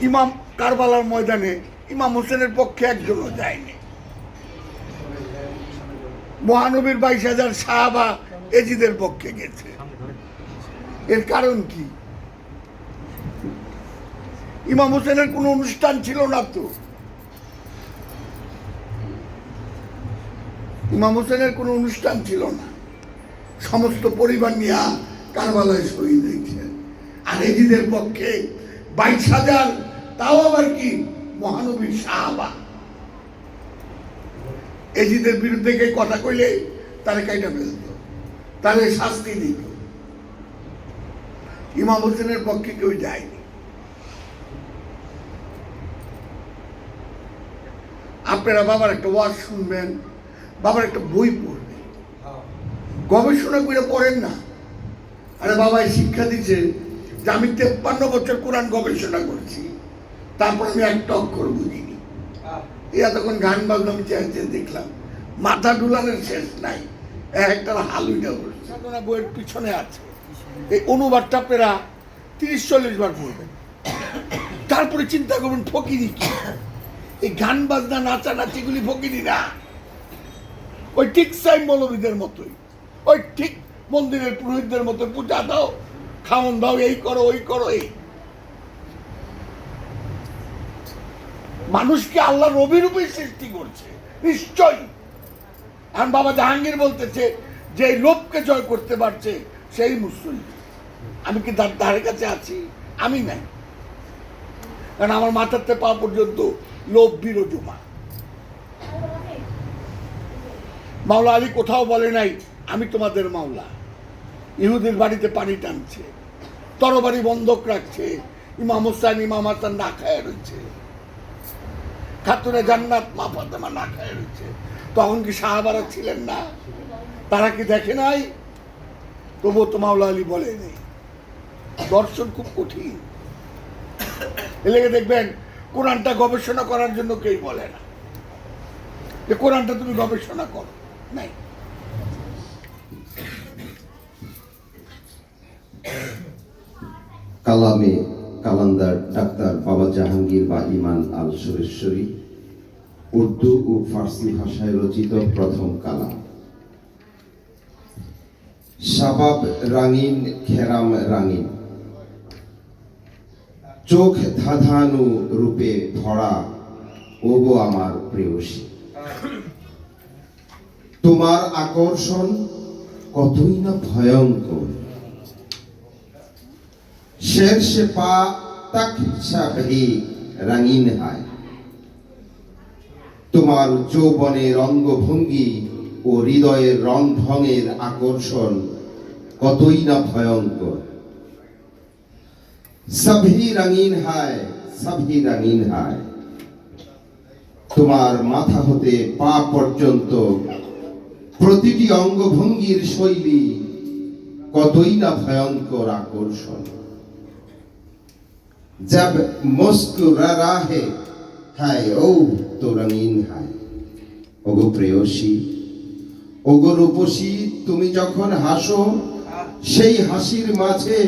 ইমাম কারবালার ময়দানে ইমাম হোসেনের পক্ষে একজনও যায়নি। মহানবীর বাইশ হাজার সাহাবা এজিদের পক্ষে গেছে। এর কারণ কি? ইমাম হোসেনের কোনো অনুষ্ঠান ছিল না তো। ইমাম হোসেনের কোনো অনুষ্ঠান ছিল না। সমস্ত পরিবার নিয়ে কারবালায় শহীদ হয়েছেন আর এজিদের পক্ষে বাইশ হাজার তাও আবার কি? মহানবীর সাহাবা। এজিদের বিরুদ্ধে কে কথা কইলে তারে কাইটা ফেলত তারে শাস্তি দিত ইমাম হোসেনের পক্ষে কেউ যায়নি। আপনারা বাবার একটা ওয়াজ শুনবেন, বাবার একটা বই পড়বেন। গবেষণা করে পড়েন না। আরে বাবাই শিক্ষা দিচ্ছে যে আমি তেপ্পান্ন বছর কোরআন গবেষণা করছি। তারপর আমি একটা অক্ষর বুঝিনি। এই এতক্ষণ গান বাজনা আমি চাইতে দেখলাম, মাথা ডুলানের শেষ নাই, এক একটা হালুইটা সাধনা বইয়ের পিছনে আছে। এই অনুবাদটা আপনারা তিরিশ চল্লিশ বার পড়বেন তারপরে চিন্তা করবেন, ফকিরি কি? এই গান বাজনা, নাচা, নাচিগুলি ফকিরি না। ওই ঠিক সাই মৌলবীদের মতোই। ওই ঠিক মন্দিরের পুরোহিতদের মতো পূজা দাও খাওয়ন দাও, এই করো, ওই করো, এই। মানুষকে আল্লাহ রবি রূপে সৃষ্টি করছে, নিশ্চয়ই। এখন বাবা জাহাঙ্গীর বলতেছে যে লোভকে জয় করতে পারছে, সেই মুসলিম। আমি কি তার ধারে কাছে আছি? আমি নাই। কারণ আমার মাথাতে পা পর্যন্ত লোভ বিরোজমা মাওলা আলী কোথাও বলে নাই, আমি তোমাদের মাওলা। ইহুদির বাড়িতে পানি টানছে, তরবারি বন্ধক রাখছে, ইমাম হোসাইন ইমাম হাসান না খায় রয়েছে। খাতুনে জান্নাত মা ফাতেমা না খায় রয়েছে। তখন কি সাহাবারা ছিলেন না? তারা কি দেখে নাই? তবুও তো মাওলা আলী বলে নেই দর্শন খুব কঠিন। এলেগে দেখবেন, কোরআনটা গবেষণা করার জন্য কেউ বলে না। যে কোরআনটা তুমি গবেষণা করো। নাই। কালামে। কালান্দার ডাক্তার বাবা জাহাঙ্গীর বা ইমান আল সুরেশ্বরী উর্দু ও ফার্সি ভাষায় রচিত প্রথম কালাম। শাবাব রাঙিন, খেরাম রাঙিন। চোখ ধাঁধানু রূপে ভরা, ওগো আমার প্রেয়সী। তোমার আকর্ষণ কতই না ভয়ঙ্কর। শের পা তাক সাবহি রাঙিন হায়। তোমার যৌবনের অঙ্গভঙ্গি ও হৃদয়ের রং ঢঙের আকর্ষণ কতই না ভয়ঙ্কর। সবহি রঙিন হায়, সবহি রঙিন হায়। তোমার মাথা হতে পা পর্যন্ত প্রতিটি অঙ্গভঙ্গির শৈলী কতই না ভয়ঙ্কর আকর্ষণ। जब মুস্কুরা রাহে हाय ও তো রঙিন হায় ওগো প্রেয়সী ওগো রূপসী তুমি যখন হাসো সেই হাসির মাঝে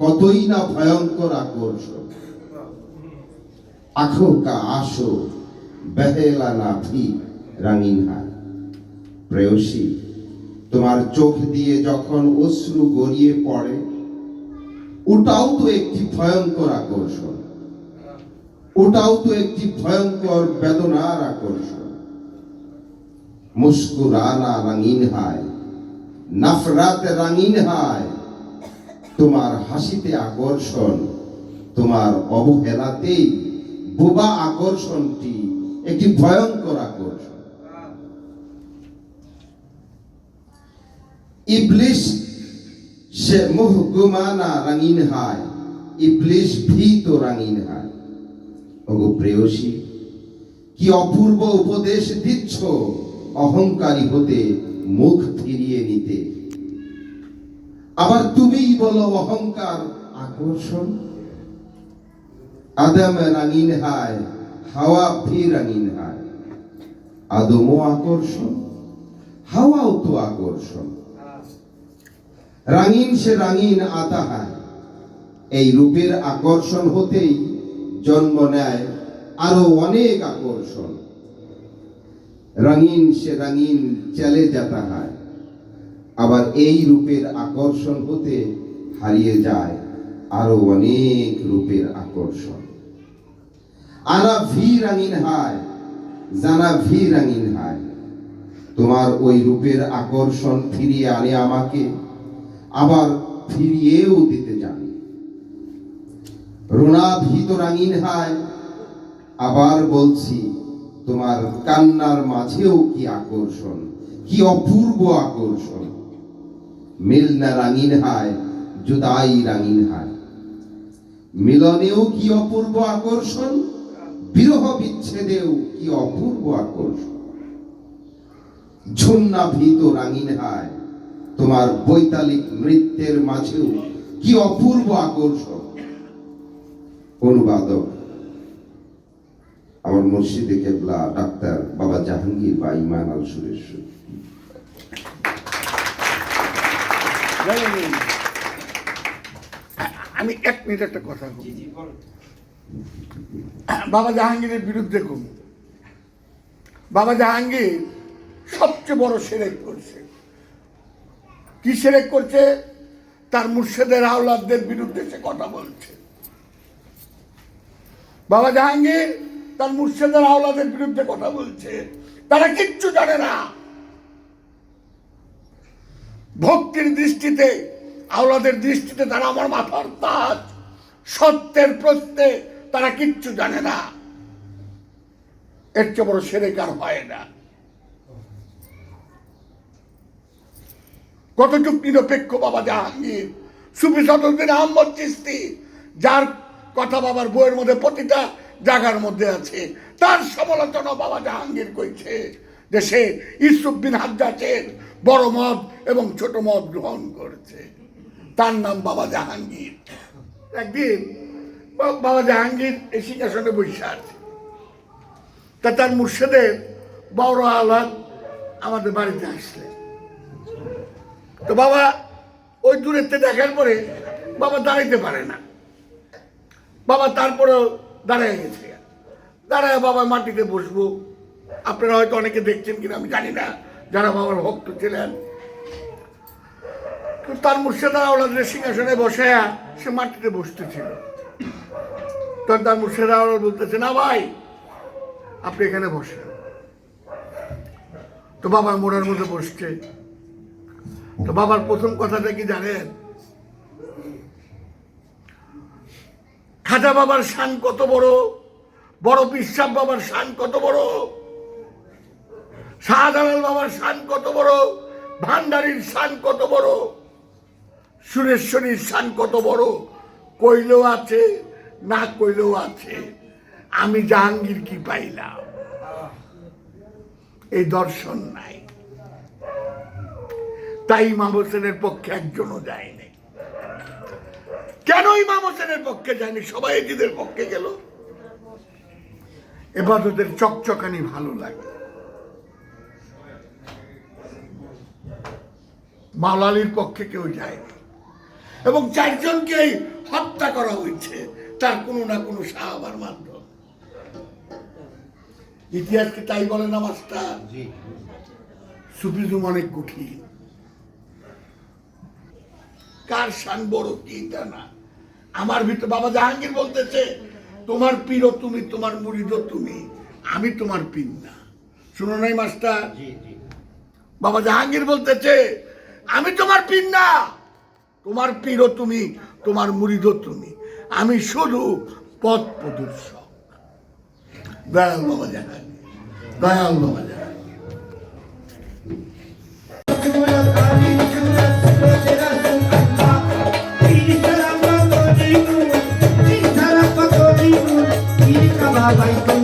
কতই না ভয়ঙ্কর আকর্ষণ। আখো কা আসো, বেহেলা নাভি রাঙিন প্রেয়সী, তোমার চোখ দিয়ে যখন অশ্রু গড়িয়ে পড়ে ওটাও তো একটি ভয়ঙ্কর আকর্ষণ। ওটাও তো একটি ভয়ঙ্কর বেদনার আকর্ষণ। মুস্কুরানা রঙিন হায়, নফরাত রঙিন হায়, তোমার হাসিতে আকর্ষণ, তোমার অবহেলাতেই বোবা আকর্ষণটি একটি ভয়ঙ্কর আকর্ষণ। ইবলিশ সে মুহ গুমানা রঙিন হায়, ইবলিশ ভি তো রঙিন হায়। ওগো প্রেয়সী, কি অপূর্ব উপদেশ দিচ্ছ? অহংকারী হতে মুখ ফিরিয়ে নিতে। আবার তুমিই বলো অহংকার আকর্ষণ? আদম রঙিন হায়, হাওয়া ভি রঙিন হায়। আদমও আকর্ষণ, হাওয়াও তো আকর্ষণ। রাঙিন সে রাঙিন আতা হয় এই রূপের আকর্ষণ হতেই জন্ম নেয় আরও অনেক আকর্ষণ। রঙিন সে রঙিন চলে যাতা হয়। আবার এই রূপের আকর্ষণ হতে হারিয়ে যায় আরও অনেক রূপের আকর্ষণ। আনা ভি রঙিন হায়, জানা ভি রঙিন হায়। তোমার ওই রূপের আকর্ষণ ফিরিয়ে আনে আমাকে আবার ফিরিয়েও দিতে রোনা ভীত রাঙিন হায়, আবার বলছি, তোমার কান্নার মাঝেও কি আকর্ষণ, কি অপূর্ব আকর্ষণ? মিলনা রাঙিন হায় জুদাই রাঙিন হায়। মিলনেও কি অপূর্ব আকর্ষণ, বিরহ বিচ্ছেদেও কি অপূর্ব আকর্ষণ? ঝুন্না ভীত রাঙিন হায় তোমার বৈতালিক নৃত্যের মাঝেও কি অপূর্ব আকর্ষণ? অনুবাদক, আমার মসজিদে কেবলা, ডাক্তার বাবা জাহাঙ্গীর বা ইমান আল সুরেশ্বর। আমি এক মিনিট একটা কথা বাবা জাহাঙ্গীরের বিরুদ্ধে কম বাবা জাহাঙ্গীর সবচেয়ে বড় সেরেক করছে। কি সেরেক করছে? তার মুর্শেদের আওলাদদের বিরুদ্ধে সে কথা বলছে। বাবা জাহাঙ্গীর তার মুর্শেদের আওলাদের বিরুদ্ধে কথা বলছে। তারা কিচ্ছু জানে না। ভক্তির দৃষ্টিতে, আওলাদের দৃষ্টিতে তারা আমার মাথার তাজ। সত্যের প্রশ্নে তারা কিচ্ছু জানে না। এর চেয়ে বড় সেরেকার হয় না। কতটুক নিরপেক্ষ বাবা জাহাঙ্গীর সুফি সদরদিন আহমদ চিস্তি যার কথা বাবার বইয়ের মধ্যে প্রতিটা জায়গার মধ্যে আছে, তার সমালোচনা বাবা জাহাঙ্গীর কইছে যে সে ইসুফ বিন হাজ্জাচের বড় মদ এবং ছোট মদ গ্রহণ করেছে। তার নাম বাবা জাহাঙ্গীর। একদিন বাবা জাহাঙ্গীর এই সিংহাসনে বসে আছে। তা তার মুর্শেদের বড় আলাদ আমাদের বাড়িতে আসলেন। তো বাবা, ওই দূরেতে দেখার পরে বাবা দাঁড়াইতে পারে না। বাবা তারপরেও দাঁড়ায় গেছে। দাঁড়ায় বাবা মাটিতে বসবো। আপনারা হয়তো অনেকে দেখছেন কিনা, আমি জানি না, যারা বাবার ভক্ত ছিলেন। তো তার মুর্শেদা আওলাদের সিংহাসনে বসে, সে মাটিতে বসতেছিল। তখন তার মুর্শেদা আওলাদ বলতেছে, না ভাই, আপনি এখানে বসেন। তো বাবা মোড়ার মধ্যে বসছে। তো বাবার প্রথম কথাটা কি জানেন? খাজা বাবার শান কত বড়? বড় বিশ্বাস বাবার শান কত বড়? শাহজালাল বাবার শান কত বড়? ভান্ডারীর শান কত বড়? সুরেশ্বরীর শান কত বড়? কইলেও আছে, না কইলেও আছে। আমি জাহাঙ্গীর কি পাইলাম? এই দর্শন নাই। তাই ইমাম হোসেনের পক্ষে একজনও যায়নি। কেন ইমাম হোসেনের পক্ষে যায়নি? সবাই এজিদের পক্ষে গেল। এবার ওদের চকচকানি ভালো লাগে। মালালির পক্ষে কেউ যায়নি। এবং চারজনকেই হত্যা করা হয়েছে তার কোনো না কোনো সাহাবার মাধ্যম। ইতিহাসকে তাই বলে না মাস্টার? সুফিজম অনেক কঠিন। কার শান বড় কি না। আমার ভিতর বাবা জাহাঙ্গীর বলতেছে তোমার পীরও তুমি তোমার মুরিদও তুমি আমি তোমার পীর না। শুনো নাই মাস্টার? বাবা জাহাঙ্গীর বলতেছে আমি তোমার পীর না। তোমার পীরও তুমি তোমার মুরিদও তুমি আমি শুধু পথ প্রদর্শক। দয়াল বাবা জাহাঙ্গীর দয়াল বাবা জাহাঙ্গীর। nada, então.